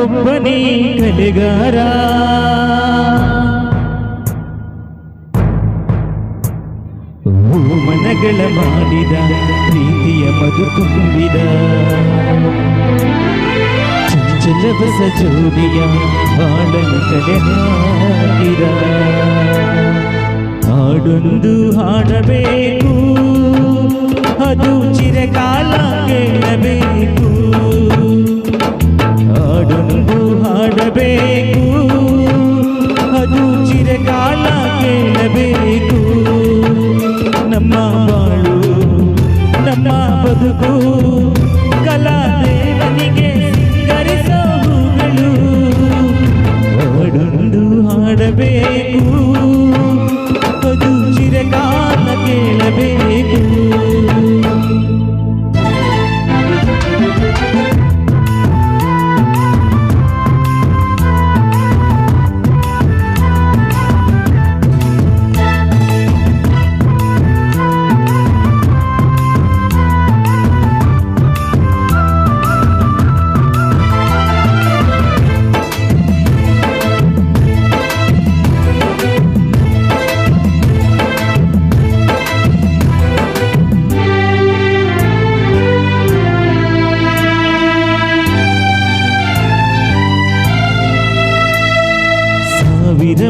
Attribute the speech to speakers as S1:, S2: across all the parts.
S1: ಒಬ್ಬನೇ ಕಲೆಗಾರ. ಮನಗಳ ಮಾಡಿದ ಪ್ರೀತಿಯ ಮಧು ತುಂಬಿದ. ಚಂಚಲ ಬಸ ಜೋಡಿಯ ಹಾಡಲು ಕಲೆ ಹಾಕಿದ. ಹಾಡೊಂದು ಹಾಡಬೇಕು, ಅದು ಚಿರಕಾಲ ಕೇಳಬೇಕು. ಹಾಡಬೇಕು ಅದು ಚಿರಕಾಲ ಕೇಳಬೇಕು. ನಮ್ಮ ಬಾಳು ನಮ್ಮ ಬದುಕು ಕಲಾ ದೇವನಿಗೆ ಸಿಂಗರಿಸೋ ಹೂಗಳು. ಹಾಡೊಂದು ಹಾಡಬೇಕು.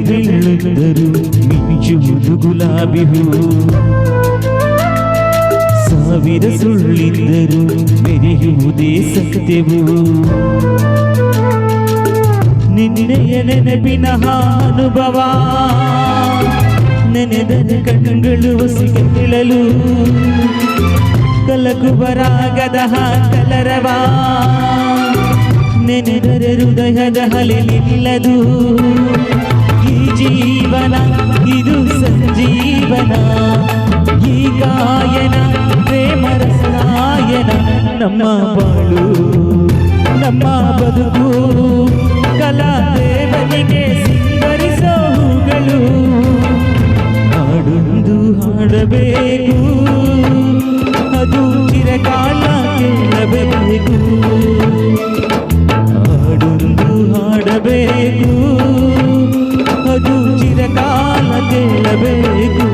S1: ಸಾವಿರ ಮಿಂಚುವುದು ಗುಲಾಬಿ ಹೂ. ಸಾವಿರ ಸುಳ್ಳಿದ್ದರು, ಮೆರೆಯುವುದೇ ಸತ್ಯವು. ನಿನ್ನೆಯ ನೆನಪಿನ ಅನುಭವ ನೆನೆದ ಕಣ್ಣುಗಳು ಸಿಗಲು ಕಲಕುಬರಾಗದ ಕಲರವ, ನೆನೆದರೆ ಹೃದಯದ ಹಲಿಲಿಲ್ಲದು ಜೀವನ, ಇದು ಸಂಜೀವನ. ಈ ಗಾಯನ ಪ್ರೇಮರಸಾಯನ ನಮ್ಮ ಬಾಳು, ನಮ್ಮ ಬದುಕು. ಕಲಾ ದೇವನಿಗೆ ಸಿಂಗರಿಸೋ ಹೂಗಳು. ಹಾಡೊಂದು ಹಾಡಬೇಕು. ಅದು ಚಿರಕಾಲ ಕೇಳಬೇಕು. ಹಾಡೊಂದು ಹಾಡಬೇಕು. ಚಿರಕಾಲ ಕೇಳಬೇಕು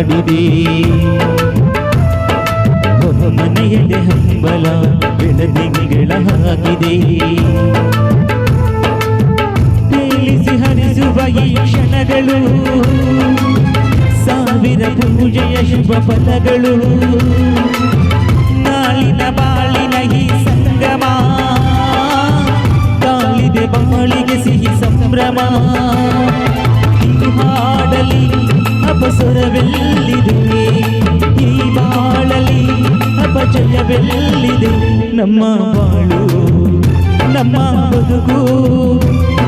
S1: ಹಾಡಿದೆ ಹೊಸ ಮನೆಯಲ್ಲಿ ಹಂಬಲ ಬೆಳದಿಂಗಳ ಹಾಕಿದೆ. ತೇಲಿಸಿ ಹರಿಸುವ ಈ ಕ್ಷಣಗಳು, ಸಾವಿರ ಪೂಜೆಯ ಶುಭ ಫಲಗಳು. ನಾಳಿನ ಬಾಳಿನ ಈ ಸಂಗಮ, ಕಾಲಿದೆ ಬಾಳಿಗೆ ಸಿಹಿ ಸಂಭ್ರಮ. ಅಪಸರವೆಲ್ಲಿದೆ? ಈ ಬಾಳಲಿ ಅಪಜಯವೆಲ್ಲಿದೆ? ನಮ್ಮ ಬಾಳು, ನಮ್ಮ ಬದುಕು,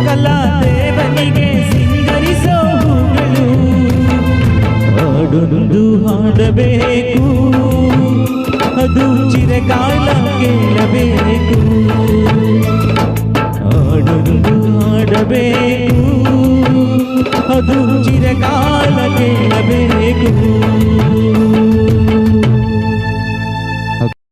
S1: ಕಲಾ ದೇವನಿಗೆ ಸಿಂಗರಿಸೋ ಹೂಗಳು. ಹಾಡೊಂದು ಹಾಡಬೇಕು, ಅದು ಚಿರಕಾಲ ಕೇಳಬೇಕು. ಹಾಡೊಂದು ಹಾಡಬೇಕು. ಅದು ಚಿರಕಾಲ ಕೇಳಬೇಕು